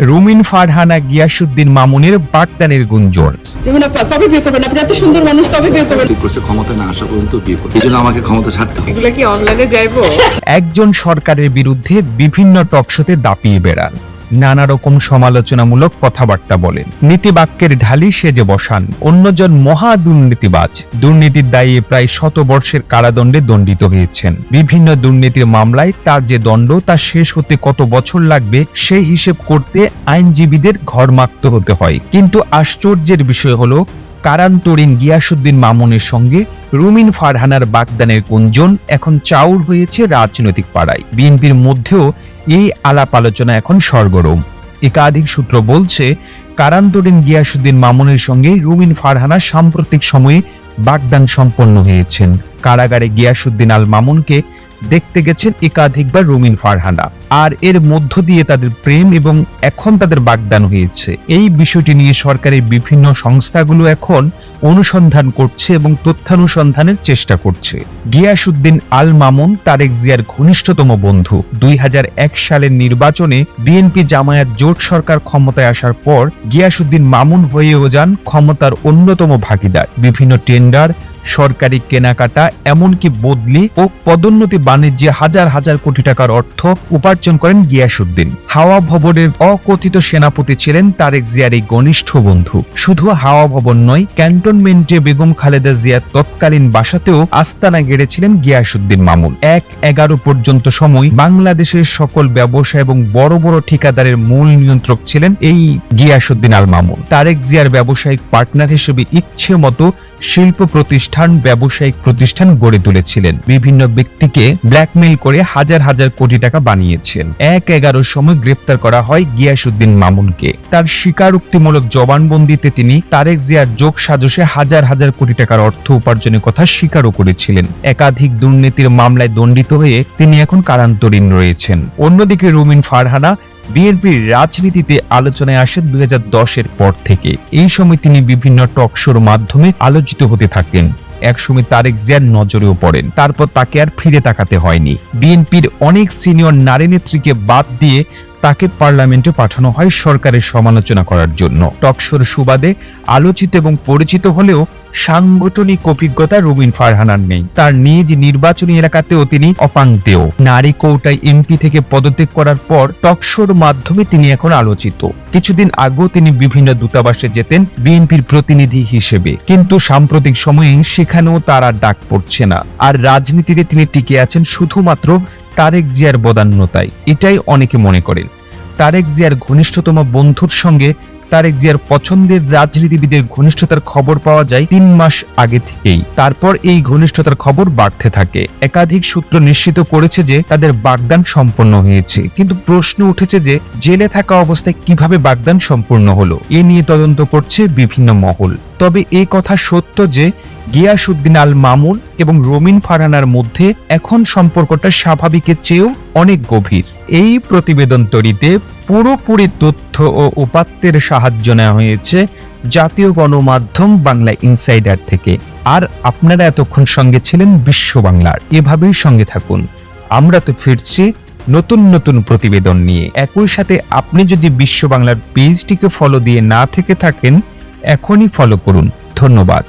রুমিন ফারহানা গিয়াসুদ্দিন মামুনের বাগদানের গুঞ্জন। যেমন আপা কবে বিয়ে করবেন? আপনি এত সুন্দর মানুষ কবে বিয়ে করবেন? ঠিক করছে ক্ষমতা না আসা পর্যন্ত বিয়ে করবে। এই আমাকে ক্ষমতা ছাড়তে হবে। এগুলো কি অনলাইনে যাইবো? একজন সরকারের বিরুদ্ধে বিভিন্ন টকশোতে দাপিয়ে বেড়ান। নানা রকম সমালোচনামূলক কথাবার্তা বলেন। নীতিবাক্যের ঢালি সেজে বসান, অন্যজন মহা দুর্নীতিবাজ। দুর্নীতির দায়ে প্রায় শত বর্ষের কারাদণ্ডে দণ্ডিত হয়েছেন। বিভিন্ন দুর্নীতির মামলায় তার যে দণ্ড, তা শেষ হতে কত বছর লাগবে, সেই হিসেব করতে আইনজীবীদের ঘরমাক্ত হতে হয়। কিন্তু আশ্চর্যের বিষয় হলো, কারান্তরীণ গিয়াসুদ্দিন মামুনের সঙ্গে রুমিন ফারহানার বাগদানের গুঞ্জন এখন চাউর হয়েছে রাজনৈতিক পাড়ায়। বিএনপির মধ্যেও এই আলাপ আলোচনা এখন সরগরম। একাধিক সূত্র বলছে, কারান্তরিন গিয়াসুদ্দিন মামুনের সঙ্গে রুমিন ফারহানা সাম্প্রতিক সময়ে বাগদান সম্পন্ন হয়েছেন। কারাগারে গিয়াসুদ্দিন আল মামুনকে দেখতে গেছেন একাধিকবার রুমিন ফারহানা। আর এর মধ্য দিয়ে তাদের প্রেম এবং এখন তাদের বাগদান হয়েছে। এই বিষয়টি নিয়ে সরকারের বিভিন্ন সংস্থাগুলো এখন অনুসন্ধান করছে এবং তথ্যানুসন্ধানের চেষ্টা করছে। গিয়াসুদ্দিন আল মামুন তারেক জিয়ার ঘনিষ্ঠতম বন্ধু। দুই হাজার এক সালের নির্বাচনে বিএনপি জামায়াত জোট সরকার ক্ষমতায় আসার পর গিয়াসুদ্দিন মামুন হয়েও যান ক্ষমতার অন্যতম ভাগিদার। বিভিন্ন টেন্ডার সরকারি কেনাকাটা, এমনকি বদলি ও পদোন্নতি বাণিজ্যে হাজার হাজার কোটি টাকার অর্থ উপার্জন করেন গিয়াসুদ্দিন হাওয়া ভবনের অকথিত সেনাপতি ছিলেন তারেক জিয়ার এই ঘনিষ্ঠ বন্ধু। শুধু হাওয়া ভবন নয়, ক্যান্টনমেন্টে বেগম খালেদা জিয়ার তৎকালীন বাসাতেও আস্তানা গেড়েছিলেন গিয়াসুদ্দিন মামুন। এক এগারো পর্যন্ত সময় বাংলাদেশের সকল ব্যবসা এবং বড় বড় ঠিকাদারের মূল নিয়ন্ত্রক ছিলেন এই গিয়াসুদ্দিন আল মামুন। তারেক জিয়ার ব্যবসায়িক পার্টনার হিসেবে ইচ্ছে মতো শিল্প প্রতিষ্ঠান, ব্যবসায়িক প্রতিষ্ঠান গড়ে তুলেছিলেন। বিভিন্ন ব্যক্তিকে ব্ল্যাকমেইল করে হাজার হাজার কোটি টাকা বানিয়েছেন। এক এগারোর সময় গ্রেপ্তার করা হয় গিয়াসুদ্দিন মামুনকে। তার স্বীকারোক্তিমূলক জবানবন্দিতে তিনি তারেক জিয়ার যোগ সাজসে হাজার হাজার কোটি টাকার অর্থ উপার্জনের কথা স্বীকারও করেছিলেন। একাধিক দুর্নীতির মামলায় দণ্ডিত হয়ে তিনি এখন কারান্তরীণ রয়েছেন। অন্যদিকে রুমিন ফারহানা বিএনপির রাজনীতিতে আলোচনায় আসেন দুই এর পর থেকে। এই সময় তিনি বিভিন্ন টক শোর মাধ্যমে আলোচিত হতে থাকেন। একসময় তারেক জিয়ার নজরেও পড়েন। তারপর তাকে আর ফিরে তাকাতে হয়নি। বিএনপির অনেক সিনিয়র নারী নেত্রীকে বাদ দিয়ে তাকে পার্লামেন্টে পাঠানো হয় সরকারের সমালোচনা করার জন্য। টকশোর সুবাদে আলোচিত এবং পরিচিত হলেও সাংগঠনিক অভিজ্ঞতা রুবিন ফারহানার নেই। তার নিজ নির্বাচনী এলাকাতেও তিনি অপাঙ্ক্তেয় নারী কৌটায় এমপি থেকে পদত্যাগ করার পর টকশোর মাধ্যমে তিনি এখন আলোচিত। কিছুদিন আগেও তিনি বিভিন্ন দূতাবাসে যেতেন বিএনপির প্রতিনিধি হিসেবে। কিন্তু সাম্প্রতিক সময়ে সেখানেও তার আর ডাক পড়ছে না। আর রাজনীতিতে তিনি টিকে আছেন শুধুমাত্র তারেক জিয়ার বদান্যতায়। এটাই অনেকে মনে করেন। তারেক জিয়ার ঘনিষ্ঠতম বন্ধুর সঙ্গে তারেক জিয়ার পছন্দের রাজনীতিবিদের ঘনিষ্ঠতার খবর পাওয়া যায় তিন মাস আগে থেকেই। তারপর এই ঘনিষ্ঠতার খবর বাড়তে থাকে। একাধিক সূত্র নিশ্চিত করেছে যে তাদের বাগদান সম্পন্ন হয়েছে। কিন্তু প্রশ্ন উঠেছে যে জেলে থাকা অবস্থায় কীভাবে বাগদান সম্পূর্ণ হলো? এ নিয়ে তদন্ত করছে বিভিন্ন মহল। তবে এ কথা সত্য যে গিয়াসুদ্দিন আল মামুন এবং রমিন ফারহানার মধ্যে এখন সম্পর্কটা স্বাভাবিকের চেয়েও অনেক গভীর। এই প্রতিবেদন তৈরিতে পুরোপুরি তথ্য ও উপাত্তের সাহায্য নেওয়া হয়েছে জাতীয় গণমাধ্যম বাংলা ইনসাইডার থেকে। আর আপনারা এতক্ষণ সঙ্গে ছিলেন বিশ্ব বাংলার। এভাবেই সঙ্গে থাকুন। আমরা তো ফিরছি নতুন নতুন প্রতিবেদন নিয়ে। একই সাথে আপনি যদি বিশ্ব বাংলার পেজটিকে ফলো দিয়ে না থেকে থাকেন, এখনই ফলো করুন। ধন্যবাদ।